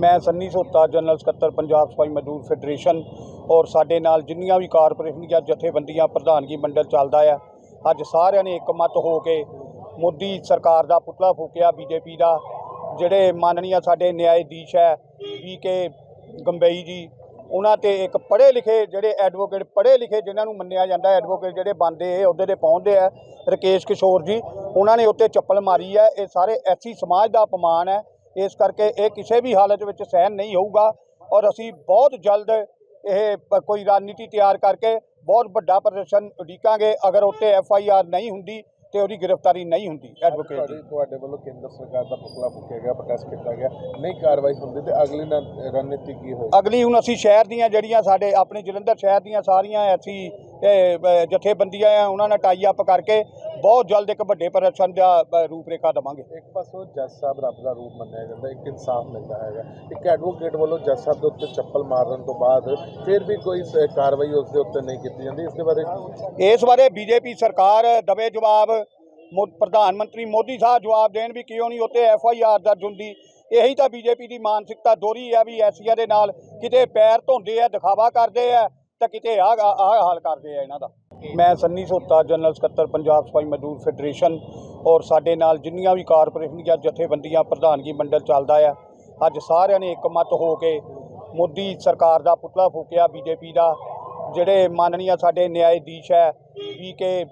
ਮੈਂ ਸੰਨੀ ਸੋਤਾ, ਜਨਰਲ ਸਕੱਤਰ, ਪੰਜਾਬ ਸਫ਼ਾਈ ਮਜ਼ਦੂਰ ਫੈਡਰੇਸ਼ਨ ਔਰ ਸਾਡੇ ਨਾਲ ਜਿੰਨੀਆਂ ਵੀ ਕਾਰਪੋਰੇਸ਼ਨ ਜਾਂ ਜਥੇਬੰਦੀਆਂ, ਪ੍ਰਧਾਨਗੀ ਮੰਡਲ ਚੱਲਦਾ ਆ। ਅੱਜ ਸਾਰਿਆਂ ਨੇ ਇੱਕਮਤ ਹੋ ਕੇ ਮੋਦੀ ਸਰਕਾਰ ਦਾ ਪੁਤਲਾ ਫੂਕਿਆ, ਬੀਜੇਪੀ ਦਾ। ਜਿਹੜੇ ਮਾਨਨੀय ਸਾਡੇ ਨਿਆਇਧੀਸ਼ ਹੈ ਵੀ ਕੇ ਗੰਬਈ ਜੀ, ਉਹਨਾਂ ਤੇ ਇੱਕ ਪੜ੍ਹੇ ਲਿਖੇ ਜਿਹੜੇ ਐਡਵੋਕੇਟ ਪੜ੍ਹੇ ਲਿਖੇ ਜਿਨ੍ਹਾਂ ਨੂੰ ਮੰਨਿਆ ਜਾਂਦਾ, ਐਡਵੋਕੇਟ ਜਿਹੜੇ ਬੰਦੇ ਇਹ ਅਹੁਦੇ ਤੇ ਪਹੁੰਚਦੇ ਆ, ਰਕੇਸ਼ ਕਿਸ਼ੋਰ ਜੀ, ਉਹਨਾਂ ਨੇ ਉੱਤੇ ਚੱਪਲ ਮਾਰੀ ਹੈ ਇਹ ਸਾਰੇ ਐਸੀ ਸਮਾਜ ਦਾ ਅਪਮਾਨ ਹੈ ਇਸ ਕਰਕੇ ਇਹ ਕਿਸੇ ਵੀ ਹਾਲਤ ਵਿੱਚ ਸਹਿਨ ਨਹੀਂ ਹੋਊਗਾ ਔਰ ਅਸੀਂ ਬਹੁਤ ਜਲਦ ਇਹ ਕੋਈ ਰਣਨੀਤੀ ਤਿਆਰ ਕਰਕੇ ਬਹੁਤ ਵੱਡਾ ਪ੍ਰਦਰਸ਼ਨ ਉਡੀਕਾਂਗੇ। ਅਗਰ ਉੱਤੇ ਐਫ ਆਈ ਆਰ ਨਹੀਂ ਹੁੰਦੀ ਤੇ ਉਹਦੀ ਗ੍ਰਿਫਤਾਰੀ ਨਹੀਂ ਹੁੰਦੀ। ਐਡਵੋਕੇਟ ਦੀ ਤੁਹਾਡੇ ਵੱਲੋਂ ਕੇਂਦਰ ਸਰਕਾਰ ਦਾ ਪੁਤਲਾ ਫੂਕਿਆ ਗਿਆ ਪ੍ਰੋਟੈਸਟ ਕੀਤਾ ਗਿਆ। ਨਹੀਂ ਕਾਰਵਾਈ ਹੁੰਦੀ ਤੇ ਅਗਲੀ ਰਣਨੀਤੀ ਕੀ ਹੋਏਗੀ? ਅਗਲੀ ਹੁਣ ਅਸੀਂ ਸ਼ਹਿਰ ਦੀਆਂ ਜਿਹੜੀਆਂ ਸਾਡੇ ਆਪਣੇ ਜਲੰਧਰ ਸ਼ਹਿਰ ਦੀਆਂ ਸਾਰੀਆਂ ਬ- ਜਥੇਬੰਦੀਆਂ ਆ ਉਹਨਾਂ ਨਾਲ ਟਾਈ ਅਪ ਕਰਕੇ ਬਹੁਤ ਜਲਦ ਇੱਕ ਵੱਡੇ ਪ੍ਰਦਰਸ਼ਨ ਦਾ ਰੂਪਰੇਖਾ ਦੇਵਾਂਗੇ। ਇੱਕ ਪਾਸੋਂ ਜੱਜ ਸਾਹਿਬ ਰੱਬ ਦਾ ਰੂਪ ਮੰਨਿਆ ਜਾਂਦਾ ਇੱਕ ਇਨਸਾਫ ਮਿਲਦਾ ਹੈਗਾ। ਇੱਕ ਐਡਵੋਕੇਟ ਵੱਲੋਂ ਜੱਜ ਸਾਹਿਬ ਦੇ ਉੱਤੇ ਚੱਪਲ ਮਾਰਨ ਤੋਂ ਬਾਅਦ ਫਿਰ ਵੀ ਕੋਈ ਕਾਰਵਾਈ ਉਸ ਦੇ ਉੱਤੇ ਨਹੀਂ ਕੀਤੀ ਜਾਂਦੀ ਇਸ ਦੇ ਬਾਰੇ? ਇਸ ਬਾਰੇ ਬੀਜੇਪੀ ਸਰਕਾਰ ਦਵੇ ਜਵਾਬ ਮੋ- ਪ੍ਰਧਾਨ ਮੰਤਰੀ ਮੋਦੀ ਸਾਹਿਬ ਜਵਾਬ ਦੇਣ ਵੀ ਕਿਉਂ ਨਹੀਂ ਉੱਤੇ ਐਫ ਆਈ ਆਰ ਦਰਜ ਹੁੰਦੀ। ਇਹੀ ਤਾਂ ਬੀਜੇਪੀ ਦੀ ਮਾਨਸਿਕਤਾ ਦੋਹਰੀ ਹੈ ਵੀ ਐਸੀਆਂ ਦੇ ਨਾਲ ਕਿਤੇ ਪੈਰ ਧੋਂਦੇ ਆ ਦਿਖਾਵਾ ਕਰਦੇ ਆ ਤਾਂ ਕਿਤੇ ਆਹ ਹਾਲ ਕਰਦੇ ਆ ਇਹਨਾਂ ਦਾ। ਮੈਂ ਸੰਨੀ ਸੋਤਾ, ਜਨਰਲ ਸਕੱਤਰ, ਪੰਜਾਬ ਸਫ਼ਾਈ ਮਜ਼ਦੂਰ ਫੈਡਰੇਸ਼ਨ ਔਰ ਸਾਡੇ ਨਾਲ ਜਿੰਨੀਆਂ ਵੀ ਕਾਰਪੋਰੇਸ਼ਨ ਦੀਆਂ ਜਥੇਬੰਦੀਆਂ, ਪ੍ਰਧਾਨਗੀ ਮੰਡਲ ਚੱਲਦਾ ਆ। ਅੱਜ ਸਾਰਿਆਂ ਨੇ ਇੱਕਮਤ ਹੋ ਕੇ ਮੋਦੀ ਸਰਕਾਰ ਦਾ ਪੁਤਲਾ ਫੂਕਿਆ, ਬੀਜੇਪੀ ਦਾ। ਜਿਹੜੇ ਮਾਨਨੀਆ ਸਾਡੇ ਨਿਆਇਧੀਸ਼ ਹੈ, ਵੀ ਕੇ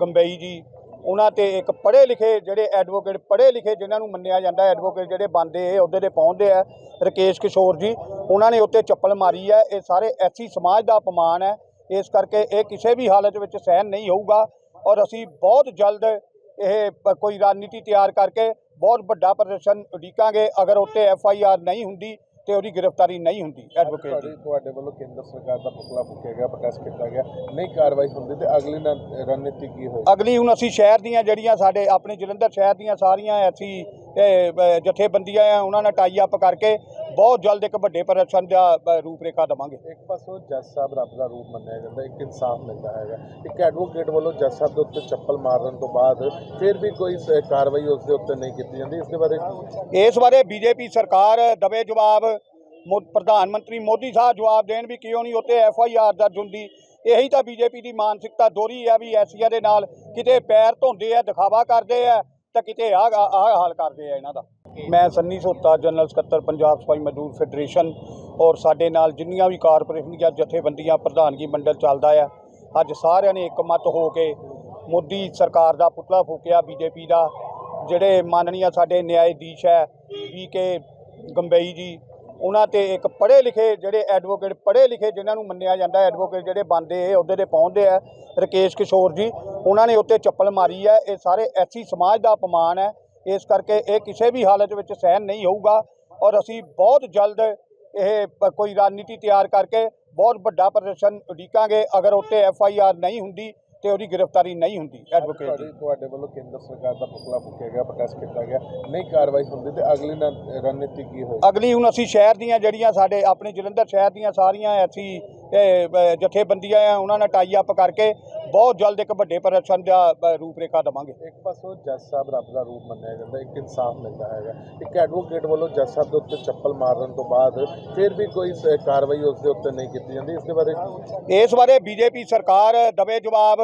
ਗੰਬਈ ਜੀ, ਉਹਨਾਂ ਤੇ ਇੱਕ ਪੜ੍ਹੇ ਲਿਖੇ ਜਿਹੜੇ ਐਡਵੋਕੇਟ ਪੜ੍ਹੇ ਲਿਖੇ ਜਿਨ੍ਹਾਂ ਨੂੰ ਮੰਨਿਆ ਜਾਂਦਾ, ਐਡਵੋਕੇਟ ਜਿਹੜੇ ਬੰਦੇ ਇਹ ਅਹੁਦੇ ਤੇ ਪਹੁੰਚਦੇ ਆ, ਰਕੇਸ਼ ਕਿਸ਼ੋਰ ਜੀ। ਉਹਨਾਂ ਨੇ ਉੱਤੇ ਚੱਪਲ ਮਾਰੀ ਹੈ ਇਹ ਸਾਰੇ ਐਸੀ ਸਮਾਜ ਦਾ ਅਪਮਾਨ ਹੈ। ਇਸ ਕਰਕੇ ਇਹ ਕਿਸੇ ਵੀ ਹਾਲਤ ਵਿੱਚ ਸਹਿਨ ਨਹੀਂ ਹੋਊਗਾ ਔਰ ਅਸੀਂ ਬਹੁਤ ਜਲਦ ਇਹ ਕੋਈ ਰਣਨੀਤੀ ਤਿਆਰ ਕਰਕੇ ਬਹੁਤ ਵੱਡਾ ਪ੍ਰਦਰਸ਼ਨ ਉਡੀਕਾਂਗੇ। ਅਗਰ ਉੱਤੇ ਐਫ ਆਈ ਆਰ ਨਹੀਂ ਹੁੰਦੀ ਤੇ ਉਹਦੀ ਗ੍ਰਿਫਤਾਰੀ ਨਹੀਂ ਹੁੰਦੀ। ਐਡਵੋਕੇਟ ਤੁਹਾਡੇ ਵੱਲੋਂ ਕੇਂਦਰ ਸਰਕਾਰ ਦਾ ਪੁਤਲਾ ਫੂਕਿਆ ਗਿਆ ਪ੍ਰੋਟੈਸਟ ਕੀਤਾ ਗਿਆ। ਨਹੀਂ ਕਾਰਵਾਈ ਹੁੰਦੀ ਤੇ ਅਗਲੀ ਰਣਨੀਤੀ ਕੀ ਹੋਏਗੀ? ਅਗਲੀ ਹੁਣ ਅਸੀਂ ਸ਼ਹਿਰ ਦੀਆਂ ਜਿਹੜੀਆਂ ਸਾਡੇ ਆਪਣੇ ਜਲੰਧਰ ਸ਼ਹਿਰ ਦੀਆਂ ਸਾਰੀਆਂ ਬ- ਜਥੇਬੰਦੀਆਂ ਆ ਉਹਨਾਂ ਨਾਲ ਟਾਈ ਅਪ ਕਰਕੇ ਬਹੁਤ ਜਲਦ ਇੱਕ ਵੱਡੇ ਪ੍ਰਦਰਸ਼ਨ ਦਾ ਰੂਪਰੇਖਾ ਦੇਵਾਂਗੇ। ਇੱਕ ਪਾਸੋਂ ਜੱਜ ਸਾਹਿਬ ਰੱਬ ਦਾ ਰੂਪ ਮੰਨਿਆ ਜਾਂਦਾ ਇੱਕ ਇਨਸਾਫ ਮਿਲਦਾ ਹੈਗਾ। ਇੱਕ ਐਡਵੋਕੇਟ ਵੱਲੋਂ ਜੱਜ ਸਾਹਿਬ ਦੇ ਉੱਤੇ ਚੱਪਲ ਮਾਰਨ ਤੋਂ ਬਾਅਦ ਫਿਰ ਵੀ ਕੋਈ ਕਾਰਵਾਈ ਉਸ ਦੇ ਉੱਤੇ ਨਹੀਂ ਕੀਤੀ ਜਾਂਦੀ ਇਸ ਦੇ ਬਾਰੇ? ਇਸ ਬਾਰੇ ਬੀਜੇਪੀ ਸਰਕਾਰ ਦਵੇ ਜਵਾਬ ਪ੍ਰਧਾਨ ਮੰਤਰੀ ਮੋਦੀ ਸਾਹਿਬ ਜਵਾਬ ਦੇਣ ਵੀ ਕਿਉਂ ਨਹੀਂ ਉੱਤੇ ਐਫ ਆਈ ਆਰ ਦਰਜ ਹੁੰਦੀ। ਇਹੀ ਤਾਂ ਬੀਜੇਪੀ ਦੀ ਮਾਨਸਿਕਤਾ ਦੋਹਰੀ ਹੈ ਵੀ ਐਸੀਆਂ ਦੇ ਨਾਲ ਕਿਤੇ ਪੈਰ ਧੋਂਦੇ ਆ ਦਿਖਾਵਾ ਕਰਦੇ ਆ ਤਾਂ ਕਿਤੇ ਆਹ ਹਾਲ ਕਰਦੇ ਆ ਇਹਨਾਂ ਦਾ। ਮੈਂ ਸੰਨੀ ਸੋਤਾ, ਜਨਰਲ ਸਕੱਤਰ, ਪੰਜਾਬ ਸਫ਼ਾਈ ਮਜ਼ਦੂਰ ਫੈਡਰੇਸ਼ਨ ਔਰ ਸਾਡੇ ਨਾਲ ਜਿੰਨੀਆਂ ਵੀ ਕਾਰਪੋਰੇਸ਼ਨ ਦੀਆਂ ਜਥੇਬੰਦੀਆਂ, ਪ੍ਰਧਾਨਗੀ ਮੰਡਲ ਚੱਲਦਾ ਆ। ਅੱਜ ਸਾਰਿਆਂ ਨੇ ਇੱਕਮਤ ਹੋ ਕੇ ਮੋਦੀ ਸਰਕਾਰ ਦਾ ਪੁਤਲਾ ਫੂਕਿਆ, ਬੀਜੇਪੀ ਦਾ। ਜਿਹੜੇ ਮਾਨਨੀय ਸਾਡੇ ਨਿਆਇਧੀਸ਼ ਹੈ ਵੀ ਕੇ ਗੰਬਈ ਜੀ, ਉਹਨਾਂ ਤੇ ਇੱਕ ਪੜ੍ਹੇ ਲਿਖੇ ਜਿਹੜੇ ਐਡਵੋਕੇਟ ਪੜ੍ਹੇ ਲਿਖੇ ਜਿਨ੍ਹਾਂ ਨੂੰ ਮੰਨਿਆ ਜਾਂਦਾ ਐਡਵੋਕੇਟ ਜਿਹੜੇ ਬੰਦੇ ਇਹ, ਉਹਦੇ ਤੇ ਪਹੁੰਚਦੇ ਆ। ਰਕੇਸ਼ ਕਿਸ਼ੋਰ ਜੀ, ਉਹਨਾਂ ਨੇ ਉੱਤੇ ਚੱਪਲ ਮਾਰੀ ਹੈ। ਇਹ ਸਾਰੇ ਐਸੀ ਸਮਾਜ ਦਾ ਅਪਮਾਨ ਹੈ ਇਸ ਕਰਕੇ ਇਹ ਕਿਸੇ ਵੀ ਹਾਲਤ ਵਿੱਚ ਸਹਿਨ ਨਹੀਂ ਹੋਊਗਾ ਔਰ ਅਸੀਂ ਬਹੁਤ ਜਲਦ ਇਹ ਕੋਈ ਰਣਨੀਤੀ ਤਿਆਰ ਕਰਕੇ ਬਹੁਤ ਵੱਡਾ ਪ੍ਰਦਰਸ਼ਨ ਉਡੀਕਾਂਗੇ ਅਗਰ ਉੱਤੇ ਐਫ ਆਈ ਆਰ ਨਹੀਂ ਹੁੰਦੀ ਤੇ ਉਹਦੀ ਗ੍ਰਿਫਤਾਰੀ ਨਹੀਂ ਹੁੰਦੀ। ਐਡਵੋਕੇਟ ਦੀ ਤੁਹਾਡੇ ਵੱਲੋਂ ਕੇਂਦਰ ਸਰਕਾਰ ਦਾ ਪੁਤਲਾ ਫੂਕਿਆ ਗਿਆ ਪ੍ਰੋਟੈਸਟ ਕੀਤਾ ਗਿਆ ਨਹੀਂ ਕਾਰਵਾਈ ਹੁੰਦੀ ਤੇ ਅਗਲੀ ਰਣਨੀਤੀ ਕੀ ਹੋਏਗੀ? ਅਗਲੀ ਹੁਣ ਅਸੀਂ ਸ਼ਹਿਰ ਦੀਆਂ ਜਿਹੜੀਆਂ ਸਾਡੇ ਆਪਣੇ ਜਲੰਧਰ ਸ਼ਹਿਰ ਦੀਆਂ ਸਾਰੀਆਂ ਬ- ਜਥੇਬੰਦੀਆਂ ਆ ਉਹਨਾਂ ਨਾਲ ਟਾਈ ਅਪ ਕਰਕੇ ਬਹੁਤ ਜਲਦ ਇੱਕ ਵੱਡੇ ਪ੍ਰਦਰਸ਼ਨ ਦਾ ਰੂਪਰੇਖਾ ਦੇਵਾਂਗੇ। ਇੱਕ ਪਾਸੋਂ ਜੱਜ ਸਾਹਿਬ ਰੱਬ ਦਾ ਰੂਪ ਮੰਨਿਆ ਜਾਂਦਾ ਇੱਕ ਇਨਸਾਫ ਮਿਲਦਾ ਹੈਗਾ। ਇੱਕ ਐਡਵੋਕੇਟ ਵੱਲੋਂ ਜੱਜ ਸਾਹਿਬ ਦੇ ਉੱਤੇ ਚੱਪਲ ਮਾਰਨ ਤੋਂ ਬਾਅਦ ਫਿਰ ਵੀ ਕੋਈ ਕਾਰਵਾਈ ਉਸ ਦੇ ਉੱਤੇ ਨਹੀਂ ਕੀਤੀ ਜਾਂਦੀ। ਇਸ ਦੇ ਬਾਰੇ ਇਸ ਬਾਰੇ ਬੀਜੇਪੀ ਸਰਕਾਰ ਦਵੇ ਜਵਾਬ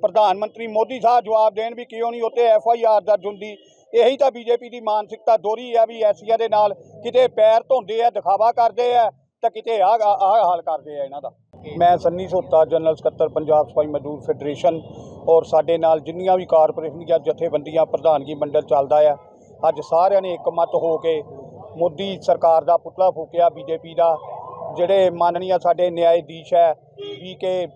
ਪ੍ਰਧਾਨ ਮੰਤਰੀ ਮੋਦੀ ਸਾਹਿਬ ਜਵਾਬ ਦੇਣ ਵੀ ਕਿਉਂ ਨਹੀਂ ਉੱਤੇ ਐਫ ਆਈ ਆਰ ਦਰਜ ਹੁੰਦੀ। ਇਹੀ ਤਾਂ ਬੀਜੇਪੀ ਦੀ ਮਾਨਸਿਕਤਾ ਦੋਹਰੀ ਹੈ ਵੀ ਐਸੀਆਂ ਦੇ ਨਾਲ ਕਿਤੇ ਪੈਰ ਧੋਂਦੇ ਆ ਦਿਖਾਵਾ ਕਰਦੇ ਆ ਤਾਂ ਕਿਤੇ ਆਹ ਹਾਲ ਕਰਦੇ ਆ ਇਹਨਾਂ ਦਾ। ਮੈਂ ਸੰਨੀ ਸੋਤਾ, ਜਨਰਲ ਸਕੱਤਰ, ਪੰਜਾਬ ਸਫ਼ਾਈ ਮਜ਼ਦੂਰ ਫੈਡਰੇਸ਼ਨ ਔਰ ਸਾਡੇ ਨਾਲ ਜਿੰਨੀਆਂ ਵੀ ਕਾਰਪੋਰੇਸ਼ਨ ਦੀਆਂ ਜਥੇਬੰਦੀਆਂ, ਪ੍ਰਧਾਨਗੀ ਮੰਡਲ ਚੱਲਦਾ ਆ। ਅੱਜ ਸਾਰਿਆਂ ਨੇ ਇੱਕਮਤ ਹੋ ਕੇ ਮੋਦੀ ਸਰਕਾਰ ਦਾ ਪੁਤਲਾ ਫੂਕਿਆ, ਬੀਜੇਪੀ ਦਾ। ਜਿਹੜੇ ਮਾਨਨੀय ਸਾਡੇ ਨਿਆਇਧੀਸ਼ ਹੈ ਵੀ ਕੇ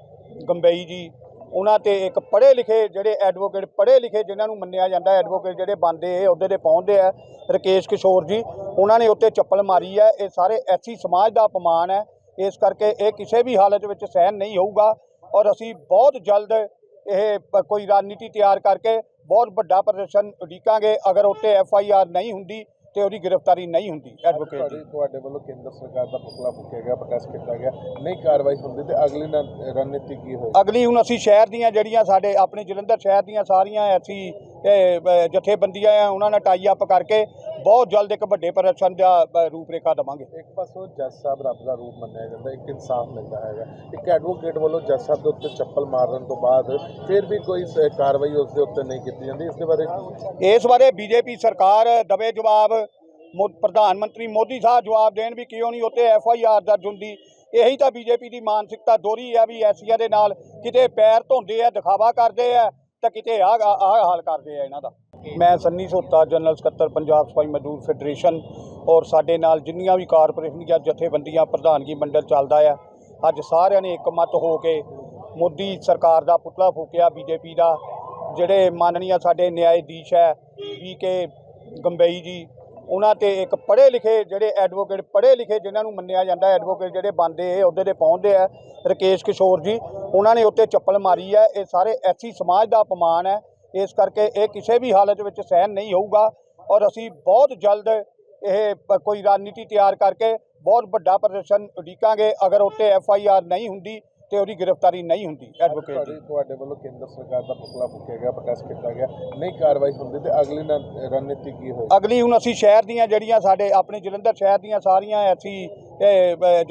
ਗੰਬਈ ਜੀ, ਉਹਨਾਂ ਤੇ ਇੱਕ ਪੜ੍ਹੇ ਲਿਖੇ ਜਿਹੜੇ ਐਡਵੋਕੇਟ ਪੜ੍ਹੇ ਲਿਖੇ ਜਿਨ੍ਹਾਂ ਨੂੰ ਮੰਨਿਆ ਜਾਂਦਾ ਐਡਵੋਕੇਟ ਜਿਹੜੇ ਬੰਦੇ ਇਹ ਅਹੁਦੇ ਤੇ ਪਹੁੰਚਦੇ ਆ। ਰਕੇਸ਼ ਕਿਸ਼ੋਰ ਜੀ, ਉਹਨਾਂ ਨੇ ਉੱਤੇ ਚੱਪਲ ਮਾਰੀ ਹੈ ਇਹ ਸਾਰੇ ਐਸੀ ਸਮਾਜ ਦਾ ਅਪਮਾਨ ਹੈ ਇਸ ਕਰਕੇ ਇਹ ਕਿਸੇ ਵੀ ਹਾਲਤ ਵਿੱਚ ਸਹਿਨ ਨਹੀਂ ਹੋਊਗਾ ਔਰ ਅਸੀਂ ਬਹੁਤ ਜਲਦ ਇਹ ਕੋਈ ਰਣਨੀਤੀ ਤਿਆਰ ਕਰਕੇ ਬਹੁਤ ਵੱਡਾ ਪ੍ਰਦਰਸ਼ਨ ਉਡੀਕਾਂਗੇ। ਅਗਰ ਉੱਤੇ ਐਫ ਆਈ ਆਰ ਨਹੀਂ ਹੁੰਦੀ ਤੇ ਉਹਦੀ ਗ੍ਰਿਫਤਾਰੀ ਨਹੀਂ ਹੁੰਦੀ। ਐਡਵੋਕੇਟ ਦੀ ਤੁਹਾਡੇ ਵੱਲੋਂ ਕੇਂਦਰ ਸਰਕਾਰ ਦਾ ਪੁਤਲਾ ਫੂਕਿਆ ਗਿਆ ਪ੍ਰੋਟੈਸਟ ਕੀਤਾ ਗਿਆ। ਨਹੀਂ ਕਾਰਵਾਈ ਹੁੰਦੀ ਤੇ ਅਗਲੀ ਰਣਨੀਤੀ ਕੀ ਹੋਏਗੀ? ਅਗਲੀ ਹੁਣ ਅਸੀਂ ਸ਼ਹਿਰ ਦੀਆਂ ਜਿਹੜੀਆਂ ਸਾਡੇ ਆਪਣੇ ਜਲੰਧਰ ਸ਼ਹਿਰ ਦੀਆਂ ਸਾਰੀਆਂ ਅਸੀਂ ਜਥੇਬੰਦੀਆਂ ਆ ਉਹਨਾਂ ਨਾਲ ਟਾਈ ਅਪ ਕਰਕੇ ਬਹੁਤ ਜਲਦ ਇੱਕ ਵੱਡੇ ਪ੍ਰਦਰਸ਼ਨ ਦਾ ਰੂਪਰੇਖਾ ਦੇਵਾਂਗੇ। ਇੱਕ ਪਾਸੋਂ ਜੱਜ ਸਾਹਿਬ ਰੱਬ ਦਾ ਰੂਪ ਮੰਨਿਆ ਜਾਂਦਾ ਇੱਕ ਇਨਸਾਫ ਮਿਲਦਾ ਹੈਗਾ। ਇੱਕ ਐਡਵੋਕੇਟ ਵੱਲੋਂ ਜੱਜ ਸਾਹਿਬ ਦੇ ਉੱਤੇ ਚੱਪਲ ਮਾਰਨ ਤੋਂ ਬਾਅਦ ਫਿਰ ਵੀ ਕੋਈ ਕਾਰਵਾਈ ਉਸ ਦੇ ਉੱਤੇ ਨਹੀਂ ਕੀਤੀ ਜਾਂਦੀ ਇਸ ਦੇ ਬਾਰੇ? ਇਸ ਬਾਰੇ ਬੀਜੇਪੀ ਸਰਕਾਰ ਦਵੇ ਜਵਾਬ ਪ੍ਰਧਾਨ ਮੰਤਰੀ ਮੋਦੀ ਸਾਹਿਬ ਜਵਾਬ ਦੇਣ ਵੀ ਕਿਉਂ ਨਹੀਂ ਉੱਤੇ ਐਫ ਆਈ ਆਰ ਦਰਜ ਹੁੰਦੀ। ਇਹੀ ਤਾਂ ਬੀਜੇਪੀ ਦੀ ਮਾਨਸਿਕਤਾ ਦੋਹਰੀ ਆ ਵੀ ਐਸੀਆਂ ਦੇ ਨਾਲ ਕਿਤੇ ਪੈਰ ਧੋਂਦੇ ਆ ਦਿਖਾਵਾ ਕਰਦੇ ਆ ਤਾਂ ਕਿਤੇ ਆਹ ਹਾਲ ਕਰਦੇ ਆ ਇਹਨਾਂ ਦਾ। ਮੈਂ ਸੰਨੀ ਸੋਤਾ, ਜਨਰਲ ਸਕੱਤਰ, ਪੰਜਾਬ ਸਫ਼ਾਈ ਮਜ਼ਦੂਰ ਫੈਡਰੇਸ਼ਨ ਔਰ ਸਾਡੇ ਨਾਲ ਜਿੰਨੀਆਂ ਵੀ ਕਾਰਪੋਰੇਸ਼ਨ ਦੀਆਂ ਜਥੇਬੰਦੀਆਂ, ਪ੍ਰਧਾਨਗੀ ਮੰਡਲ ਚੱਲਦਾ ਆ। ਅੱਜ ਸਾਰਿਆਂ ਨੇ ਇੱਕਮਤ ਹੋ ਕੇ ਮੋਦੀ ਸਰਕਾਰ ਦਾ ਪੁਤਲਾ ਫੂਕਿਆ ਬੀਜੇਪੀ ਦਾ। ਜਿਹੜੇ ਮਾਨਨੀਆ ਸਾਡੇ ਨਿਆਇਧੀਸ਼ ਹੈ, ਵੀ ਕੇ ਗੰਬਈ ਜੀ, ਉਹਨਾਂ ਤੇ ਇੱਕ ਪੜ੍ਹੇ ਲਿਖੇ ਜਿਹੜੇ ਐਡਵੋਕੇਟ ਪੜ੍ਹੇ ਲਿਖੇ ਜਿਨ੍ਹਾਂ ਨੂੰ ਮੰਨਿਆ ਜਾਂਦਾ ਐਡਵੋਕੇਟ ਜਿਹੜੇ ਬੰਦੇ ਇਹ, ਉਹਦੇ ਤੇ ਪਹੁੰਚਦੇ ਆ। ਰਕੇਸ਼ ਕਿਸ਼ੋਰ ਜੀ, ਉਹਨਾਂ ਨੇ ਉੱਤੇ ਚੱਪਲ ਮਾਰੀ ਹੈ। ਇਹ ਸਾਰੇ ਐਸੀ ਸਮਾਜ ਦਾ ਅਪਮਾਨ ਹੈ ਇਸ ਕਰਕੇ ਇਹ ਕਿਸੇ ਵੀ ਹਾਲਤ ਵਿੱਚ ਸਹਿਨ ਨਹੀਂ ਹੋਊਗਾ ਔਰ ਅਸੀਂ ਬਹੁਤ ਜਲਦ ਇਹ ਕੋਈ ਰਣਨੀਤੀ ਤਿਆਰ ਕਰਕੇ ਬਹੁਤ ਵੱਡਾ ਪ੍ਰਦਰਸ਼ਨ ਉਡੀਕਾਂਗੇ। ਅਗਰ ਉੱਤੇ ਐਫ ਆਈ ਆਰ ਨਹੀਂ ਹੁੰਦੀ ਤੇ ਉਹਦੀ ਗ੍ਰਿਫਤਾਰੀ ਨਹੀਂ ਹੁੰਦੀ। ਐਡਵੋਕੇਟ ਦੀ ਤੁਹਾਡੀ ਵੱਲੋਂ ਕੇਂਦਰ ਸਰਕਾਰ ਦਾ ਪੁਤਲਾ ਫੂਕਿਆ ਗਿਆ ਪ੍ਰੋਟੈਸਟ ਕੀਤਾ ਗਿਆ। ਨਹੀਂ ਕਾਰਵਾਈ ਹੁੰਦੀ ਤੇ ਅਗਲੀ ਰਣਨੀਤੀ ਕੀ ਹੋਈ ਅਗਲੀ ਹੁਣ ਅਸੀਂ ਸ਼ਹਿਰ ਦੀਆਂ ਜਿਹੜੀਆਂ ਸਾਡੇ ਆਪਣੇ ਜਲੰਧਰ ਸ਼ਹਿਰ ਦੀਆਂ ਸਾਰੀਆਂ ਐਸੀ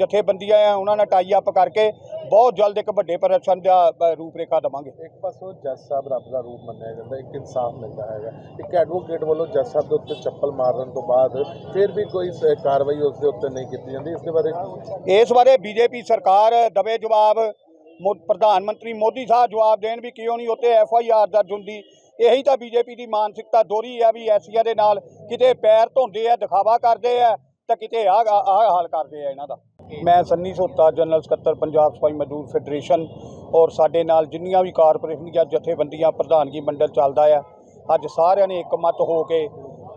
ਜਥੇਬੰਦੀਆਂ ਆ ਉਹਨਾਂ ਨਾਲ ਟਾਈ ਅਪ ਕਰਕੇ ਬਹੁਤ ਜਲਦ ਇੱਕ ਵੱਡੇ ਪ੍ਰਦਰਸ਼ਨ ਦਾ ਅ, ਰੂਪਰੇਖਾ ਦੇਵਾਂਗੇ। ਇੱਕ ਪਾਸੋਂ ਜੱਜ ਸਾਹਿਬ ਰੱਬ ਦਾ ਰੂਪ ਮੰਨਿਆ ਜਾਂਦਾ ਇੱਕ ਇਨਸਾਫ ਮਿਲਦਾ ਹੈਗਾ। ਇੱਕ ਐਡਵੋਕੇਟ ਵੱਲੋਂ ਜੱਜ ਸਾਹਿਬ ਦੇ ਉੱਤੇ ਚੱਪਲ ਮਾਰਨ ਤੋਂ ਬਾਅਦ ਫਿਰ ਵੀ ਕੋਈ ਸ- ਕਾਰਵਾਈ ਉਸ ਦੇ ਉੱਤੇ ਨਹੀਂ ਕੀਤੀ ਜਾਂਦੀ ਇਸ ਦੇ ਬਾਰੇ ਇਸ ਬਾਰੇ ਬੀਜੇਪੀ ਸਰਕਾਰ ਦਵੇ ਜਵਾਬ ਮੋ- ਪ੍ਰਧਾਨ ਮੰਤਰੀ ਮੋਦੀ ਸਾਹਿਬ ਜਵਾਬ ਦੇਣ ਵੀ ਕਿਉਂ ਨਹੀਂ ਉੱਤੇ ਐਫ ਆਈ ਆਰ ਦਰਜ ਹੁੰਦੀ। ਇਹੀ ਤਾਂ ਬੀਜੇਪੀ ਦੀ ਮਾਨਸਿਕਤਾ ਦੋਹਰੀ ਆ ਵੀ ਐਸੀਆਂ ਦੇ ਨਾਲ ਕਿਤੇ ਪੈਰ ਧੋਂਦੇ ਆ ਦਿਖਾਵਾ ਕਰਦੇ ਆ ਤਾਂ ਕਿਤੇ ਆਹ ਹਾਲ ਕਰਦੇ ਆ ਇਹਨਾਂ ਦਾ। ਮੈਂ ਸੰਨੀ ਸੋਤਾ, ਜਨਰਲ ਸਕੱਤਰ, ਪੰਜਾਬ ਸਫ਼ਾਈ ਮਜ਼ਦੂਰ ਫੈਡਰੇਸ਼ਨ ਔਰ ਸਾਡੇ ਨਾਲ ਜਿੰਨੀਆਂ ਵੀ ਕਾਰਪੋਰੇਸ਼ਨ ਜਾਂ ਜਥੇਬੰਦੀਆਂ, ਪ੍ਰਧਾਨਗੀ ਮੰਡਲ ਚੱਲਦਾ ਆ। ਅੱਜ ਸਾਰਿਆਂ ਨੇ ਇੱਕਮਤ ਹੋ ਕੇ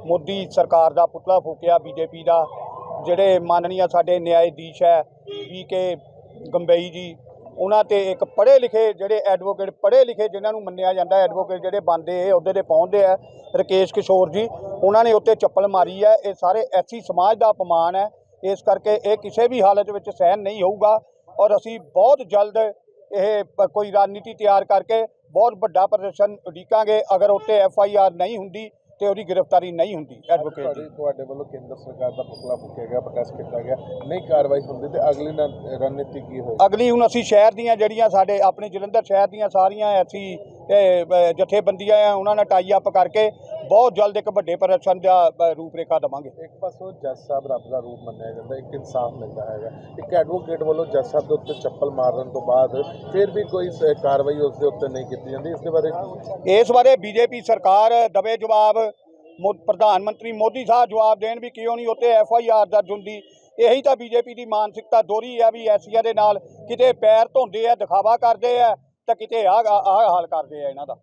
ਮੋਦੀ ਸਰਕਾਰ ਦਾ ਪੁਤਲਾ ਫੂਕਿਆ ਬੀਜੇਪੀ ਦਾ। ਜਿਹੜੇ ਮਾਨਨੀय ਸਾਡੇ ਨਿਆਇਧੀਸ਼ ਹੈ ਵੀ ਕੇ ਗੰਬਈ ਜੀ, ਉਹਨਾਂ ਤੇ ਇੱਕ ਪੜ੍ਹੇ ਲਿਖੇ ਜਿਹੜੇ ਐਡਵੋਕੇਟ ਪੜ੍ਹੇ ਲਿਖੇ ਜਿਨ੍ਹਾਂ ਨੂੰ ਮੰਨਿਆ ਜਾਂਦਾ, ਐਡਵੋਕੇਟ ਜਿਹੜੇ ਬੰਦੇ ਇਹ ਅਹੁਦੇ ਤੇ ਪਹੁੰਚਦੇ ਆ, ਰਕੇਸ਼ ਕਿਸ਼ੋਰ ਜੀ। ਉਹਨਾਂ ਨੇ ਉੱਤੇ ਚੱਪਲ ਮਾਰੀ ਹੈ ਇਹ ਸਾਰੇ ਐਸੀ ਸਮਾਜ ਦਾ ਅਪਮਾਨ ਹੈ ਇਸ ਕਰਕੇ ਇਹ ਕਿਸੇ ਵੀ ਹਾਲਤ ਵਿੱਚ ਸਹਿਨ ਨਹੀਂ ਹੋਊਗਾ ਔਰ ਅਸੀਂ ਬਹੁਤ ਜਲਦ ਇਹ ਕੋਈ ਰਣਨੀਤੀ ਤਿਆਰ ਕਰਕੇ ਬਹੁਤ ਵੱਡਾ ਪ੍ਰਦਰਸ਼ਨ ਉਡੀਕਾਂਗੇ। ਅਗਰ ਉੱਤੇ ਐਫ ਆਈ ਆਰ ਨਹੀਂ ਹੁੰਦੀ ਤੇ ਉਹਦੀ ਗ੍ਰਿਫਤਾਰੀ ਨਹੀਂ ਹੁੰਦੀ। ਐਡਵੋਕੇਟ ਦੀ ਤੁਹਾਡੀ ਵੱਲੋਂ ਕੇਂਦਰ ਸਰਕਾਰ ਦਾ ਪੁਤਲਾ ਫੂਕਿਆ ਗਿਆ ਪ੍ਰੋਟੈਸਟ ਕੀਤਾ ਗਿਆ। ਨਹੀਂ ਕਾਰਵਾਈ ਹੁੰਦੀ ਤੇ ਅਗਲੀ ਰਣਨੀਤੀ ਕੀ ਹੋਈ ਅਗਲੀ ਹੁਣ ਅਸੀਂ ਸ਼ਹਿਰ ਦੀਆਂ ਜਿਹੜੀਆਂ ਸਾਡੇ ਆਪਣੇ ਜਲੰਧਰ ਸ਼ਹਿਰ ਦੀਆਂ ਸਾਰੀਆਂ ਐਸੀ ਜਥੇਬੰਦੀਆਂ ਆ ਉਹਨਾਂ ਨਾਲ ਟਾਈ ਅਪ ਕਰਕੇ ਬਹੁਤ ਜਲਦ ਇੱਕ ਵੱਡੇ ਪ੍ਰਦਰਸ਼ਨ ਦਾ ਰੂਪਰੇਖਾ ਦੇਵਾਂਗੇ। ਇੱਕ ਪਾਸੋਂ ਜੱਜ ਸਾਹਿਬ ਰੱਬ ਦਾ ਰੂਪ ਮੰਨਿਆ ਜਾਂਦਾ ਇੱਕ ਇਨਸਾਫ ਮਿਲਦਾ ਹੈਗਾ। ਇੱਕ ਐਡਵੋਕੇਟ ਵੱਲੋਂ ਜੱਜ ਸਾਹਿਬ ਦੇ ਉੱਤੇ ਚੱਪਲ ਮਾਰਨ ਤੋਂ ਬਾਅਦ ਫਿਰ ਵੀ ਕੋਈ ਕਾਰਵਾਈ ਉਸ ਦੇ ਉੱਤੇ ਨਹੀਂ ਕੀਤੀ ਜਾਂਦੀ। ਇਸ ਦੇ ਬਾਰੇ ਇਸ ਬਾਰੇ ਬੀਜੇਪੀ ਸਰਕਾਰ ਦਵੇ ਜਵਾਬ ਪ੍ਰਧਾਨ ਮੰਤਰੀ ਮੋਦੀ ਸਾਹਿਬ ਜਵਾਬ ਦੇਣ ਵੀ ਕਿਉਂ ਨਹੀਂ ਉੱਤੇ ਐਫ ਆਈ ਆਰ ਦਰਜ ਹੁੰਦੀ। ਇਹੀ ਤਾਂ ਬੀਜੇਪੀ ਦੀ ਮਾਨਸਿਕਤਾ ਦੋਹਰੀ ਆ ਵੀ ਐਸੀਆਂ ਦੇ ਨਾਲ ਕਿਤੇ ਪੈਰ ਧੋਂਦੇ ਆ ਦਿਖਾਵਾ ਕਰਦੇ ਆ ਤਾਂ ਕਿਤੇ ਆਹ ਹਾਲ ਕਰਦੇ ਆ ਇਹਨਾਂ ਦਾ।